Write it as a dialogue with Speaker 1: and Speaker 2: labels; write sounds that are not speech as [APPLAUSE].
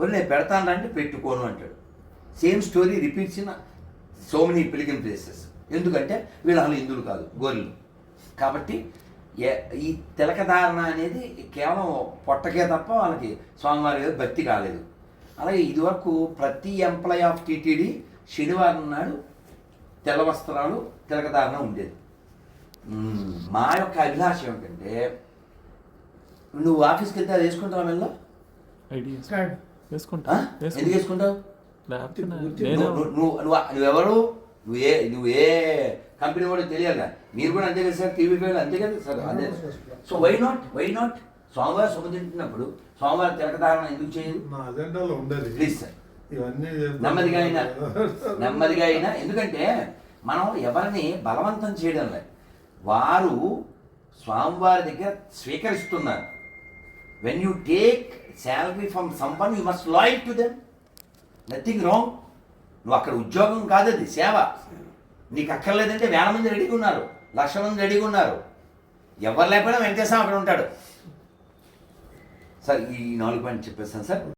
Speaker 1: మరి నేను పెడతాను అంటే పెట్టుకోను అంటాడు. Same story repeats in so many pilgrim places ఎందుకంటే వీళ్ళు అసలు హిందువులు కాదు గోర్లు కాబట్టి ఏ- ఈ తిలకధారణ అనేది కేవలం పొట్టకే తప్ప వాళ్ళకి స్వామివారి మీద భక్తి కాలేదు. అలాగే ఇదివరకు ప్రతి ఎంప్లాయ్ ఆఫ్ టీటీడీ శనివారం నాడు తెల్ల వస్త్రాలు తిలకధారణ ఉండేది. మా యొక్క అభిలాష ఏమిటంటే నువ్వు ఆఫీస్కి వెళ్తే అది వేసుకుంటావా
Speaker 2: కార్డ్
Speaker 3: వేసుకుంటా
Speaker 1: ఆ? ఎందుకు
Speaker 3: వేసుకుంటా
Speaker 1: వేసుకుంటావు నువ్వు నువ్వు నువ్వు నువ్వెవరు? నువ్వు ఏ నువ్వు ఏ కంపెనీ వాడు తెలియాలి. మీరు కూడా అంతే కదా సార్ టీవీ ఫైవ్ అంతే కదా సార్ అదే. So why not why not సోమవారం సొమ్ము తింటున్నప్పుడు సోమవారం తిరగదారణ ఎందుకు చేయదు?
Speaker 4: నా అజెండాలో ఉండదు
Speaker 1: ప్లీజ్ సార్.
Speaker 4: ఇవన్నీ
Speaker 1: నెమ్మదిగా అయినా [LAUGHS] నెమ్మదిగా అయినా ఎందుకంటే మనం ఎవరిని బలవంతం చేయడం లేదు. వారు స్వామివారి దగ్గర స్వీకరిస్తున్నారు. When you take salary from someone you must loyal to them nothing wrong నువ్వు అక్కడ ఉద్యోగం కాదు అది సేవ. నీకు అక్కర్లేదంటే వేల మంది రెడీగా ఉన్నారు లక్షల మంది రెడీగా ఉన్నారు. ఎవరు లేకపోయినా వెంకటేశ్వరం అక్కడ ఉంటాడు. సార్ ఈ నాలుగు పాయింట్ చెప్పేస్తాను సార్.